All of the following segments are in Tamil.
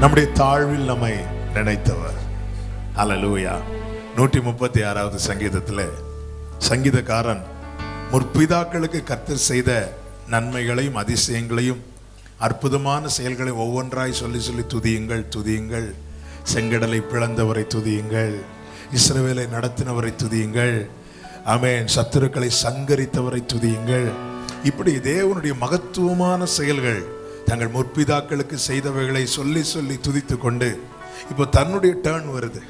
நம்முடைய தாழ்வில் நம்மை நினைத்தவர். அல லூயா நூற்றி முப்பத்தி ஆறாவது சங்கீதத்தில் சங்கீதக்காரன் முற்பிதாக்களுக்கு கர்த்தர் செய்த நன்மைகளையும் அதிசயங்களையும் அற்புதமான செயல்களை ஒவ்வொன்றாய் சொல்லி சொல்லி துதியுங்கள் துதியுங்கள். செங்கடலை பிளந்தவரை துதியுங்கள். இஸ்ரவேலை நடத்தினவரை துதியுங்கள். ஆமென். சத்துருக்களை சங்கரித்தவரை துதியுங்கள். இப்படி தேவனுடைய மகத்துவமான செயல்கள் தங்கள் முற்பிதாக்களுக்கு செய்தவைகளை சொல்லி சொல்லி துதித்து கொண்டு இப்போ தன்னுடைய டேர்ன் வருது.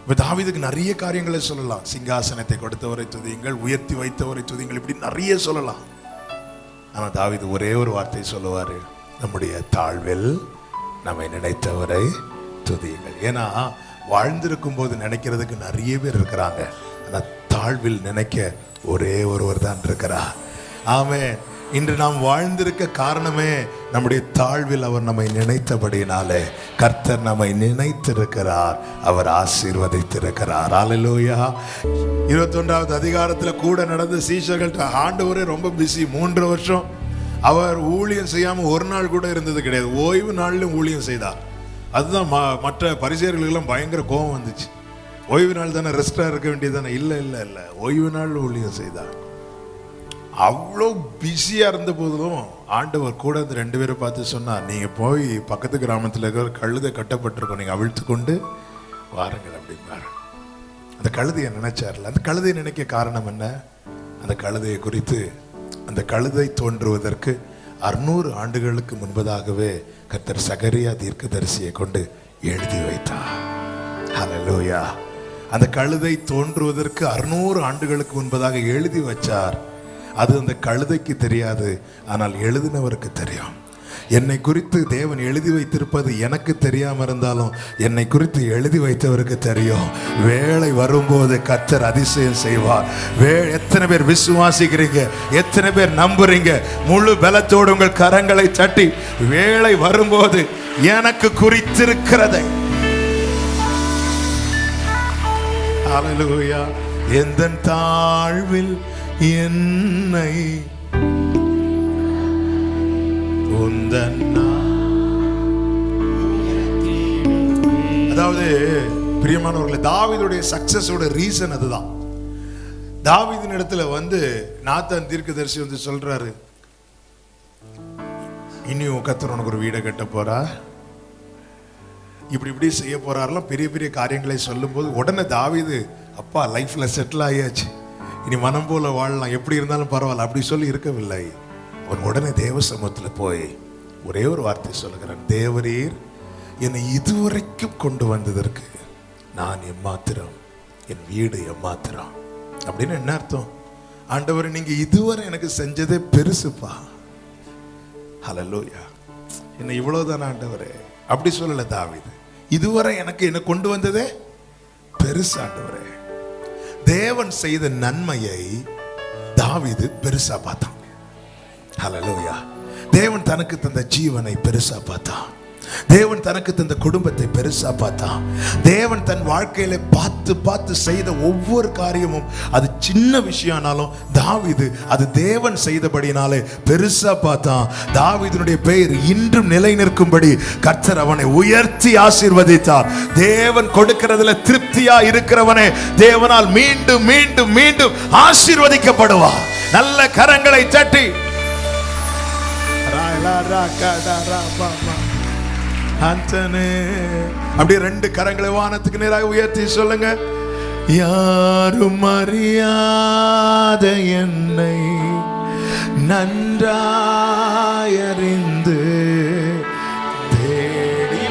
இப்போ தாவிதுக்கு நிறைய காரியங்களை சொல்லலாம். சிங்காசனத்தை கொடுத்தவரை துதியுங்கள் உயர்த்தி வைத்தவரை துதியுங்கள் இப்படி நிறைய சொல்லலாம். ஆனால் தாவிது ஒரே ஒரு வார்த்தை சொல்லுவார் நம்முடைய தாழ்வில் நம்மை நினைத்தவரை துதியுங்கள். ஏன்னா வாழ்ந்திருக்கும் போது நினைக்கிறதுக்கு நிறைய பேர் இருக்கிறாங்க. ஆனால் தாழ்வில் நினைக்க ஒரே ஒருவர் தான் இருக்கிறார். ஆமே இன்று நாம் வாழ்ந்திருக்க காரணமே நம்முடைய தாழ்வில் அவர் நம்மை நினைத்தபடியினாலே கர்த்தர் நம்மை நினைத்திருக்கிறார். அவர் ஆசீர்வதித்திருக்கிறார். அல்லேலூயா இருபத்தொன்றாவது அதிகாரத்தில் கூட நடந்த சீஷர்கள்ட்ட ஆண்டவரே ரொம்ப பிஸி மூன்று வருஷம் அவர் ஊழியம் செய்யாமல் ஒரு நாள் கூட இருந்தது கிடையாது. ஓய்வு நாளிலும் ஊழியம் செய்தார். அதுதான் ம- மற்ற பரிசெயர்களுக்கெல்லாம் பயங்கர கோபம் வந்துச்சு. ஓய்வு நாள் தானே ரெஸ்டாக இருக்க வேண்டியது தானே? இல்லை இல்லை இல்லை. ஓய்வு நாள் ஊழியம் செய்தார். அவ்வளோ பிஸியாக இருந்த போதிலும் ஆண்டவர் கூட அந்த ரெண்டு பேரை பார்த்து சொன்னார் நீங்கள் போய் பக்கத்து கிராமத்தில் இருக்கிற கழுதை கட்டப்பட்டிருக்கோம் நீங்கள் அவிழ்த்து கொண்டு வாருங்கள் அப்படிம்பாரு. அந்த கழுதையை நினைச்சார்ல. அந்த கழுதையை நினைக்க காரணம் என்ன? அந்த கழுதையை குறித்து அந்த கழுதை தோன்றுவதற்கு அறுநூறு ஆண்டுகளுக்கு முன்பதாகவே கர்த்தர் சகரியா தீர்க்கதரிசியை கொண்டு எழுதி வைத்தார். ஹalleluya அந்த கழுதை தோன்றுவதற்கு அறுநூறு ஆண்டுகளுக்கு முன்பதாக எழுதி வச்சார். அது அந்த கழுதைக்கு தெரியாது ஆனால் எழுதினவருக்கு தெரியும். என்னை குறித்து தேவன் எழுதி வைத்திருப்பது எனக்கு தெரியாம இருந்தாலும் என்னை குறித்து எழுதி வைத்தவருக்கு தெரியும். வேலை வரும்போது கத்தர் அதிசயம் செய்வார். வே எத்தனை பேர் விசுவாசிக்கிறீங்க? எத்தனை பேர் நம்புறீங்க? முழு பலத்தோடு உங்கள் கரங்களை தட்டி வேலை வரும்போது எனக்கு குறித்திருக்கிறதை. எந்த தாழ்வில் என்னை அதாவது பிரியமானவர்களே தாவீதுடைய சக்சஸோட ரீசன் அதுதான். தாவிதின் இடத்துல வந்து நாத்தான் தீர்க்கதரிசி வந்து சொல்றாரு இனியும் கத்தர் உனக்கு ஒரு வீடை கட்ட போறா? இப்படி இப்படி செய்ய போறாருலாம் பெரிய பெரிய காரியங்களை சொல்லும்போது உடனே தாவீது அப்பா லைஃப்ல செட்டில் ஆகியாச்சு இனி மனம் போல வாழலாம். எப்படி இருந்தாலும் பரவாயில்ல. அப்படி சொல்லி இருக்கவில்லை. அவன் உடனே தேவ சமூகத்தில் போய் ஒரே ஒரு வார்த்தை சொல்லுகிறான். தேவரீர் என்னை இதுவரைக்கும் கொண்டு வந்ததற்கு நான் எம்மாத்திரம் என் வீடு எம்மாத்திரம். அப்படின்னு என்ன அர்த்தம்? ஆண்டவர் நீங்க இதுவரை எனக்கு செஞ்சதே பெருசுப்பா. ஹalleluya என்ன இவ்வளவுதான் ஆண்டவரே? அப்படி சொல்லல தாவிது. இதுவரை எனக்கு என்னை கொண்டு வந்ததே பெருசு ஆண்டவரே. தேவன் செய்த நன்மையை தாவிது பெருசா பார்த்தான். ஹalleluya தேவன் தனக்கு தந்த ஜீவனை பெருசா பார்த்தான். தேவன் தனக்கு தந்த குடும்பத்தை பெருசா பார்த்தான் தேவன் தன் வாழ்க்கையில பார்த்து பார்த்து செய்த ஒவ்வொரு காரியமும் அது சின்ன விஷயம்னாலும் தாவிது அது தேவன் செய்தபடினாலே பெருசா பார்த்தான் தாவிதனுடைய பெயர் இன்றும் நிலை நிற்கும்படி கர்த்தர் அவனை உயர்த்தி ஆசீர்வதித்தார். தேவன் கொடுக்கிறதுல திருப்தியா இருக்கிறவனே தேவனால் மீண்டும் மீண்டும் மீண்டும் ஆசீர்வதிக்கப்படுவார். நல்ல கரங்களை தட்டி. அந்தனே அப்படியே ரெண்டு கரங்களை வானத்துக்கு நேராக உயர்த்தி சொல்லுங்க. யாரும் அறியாத என்னை நன்றாயறிந்து தேடி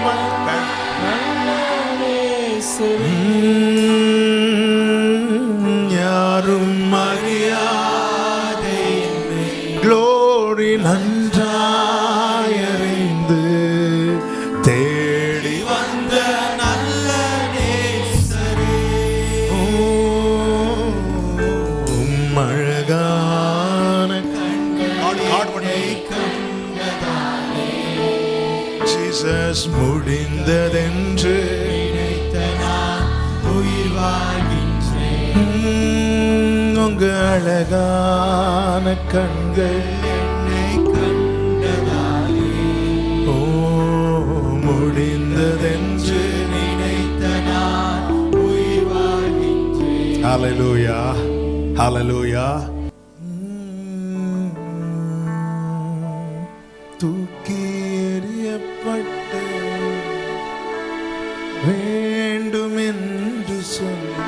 யாரும் அறியாத என்னை. Glory நன்றி. ஜீசஸ் முடிந்ததென்று. உங்க அழகான கண்கள். என்னை கண்டதாலே ஓ முடிந்ததென்று. நினைத்த நான் உயிர் வாழ்கின்றேன் ஹalleluya ஹalleluya தூக்கி எறியப்பட்ட வேண்டும் என்று சொல்லி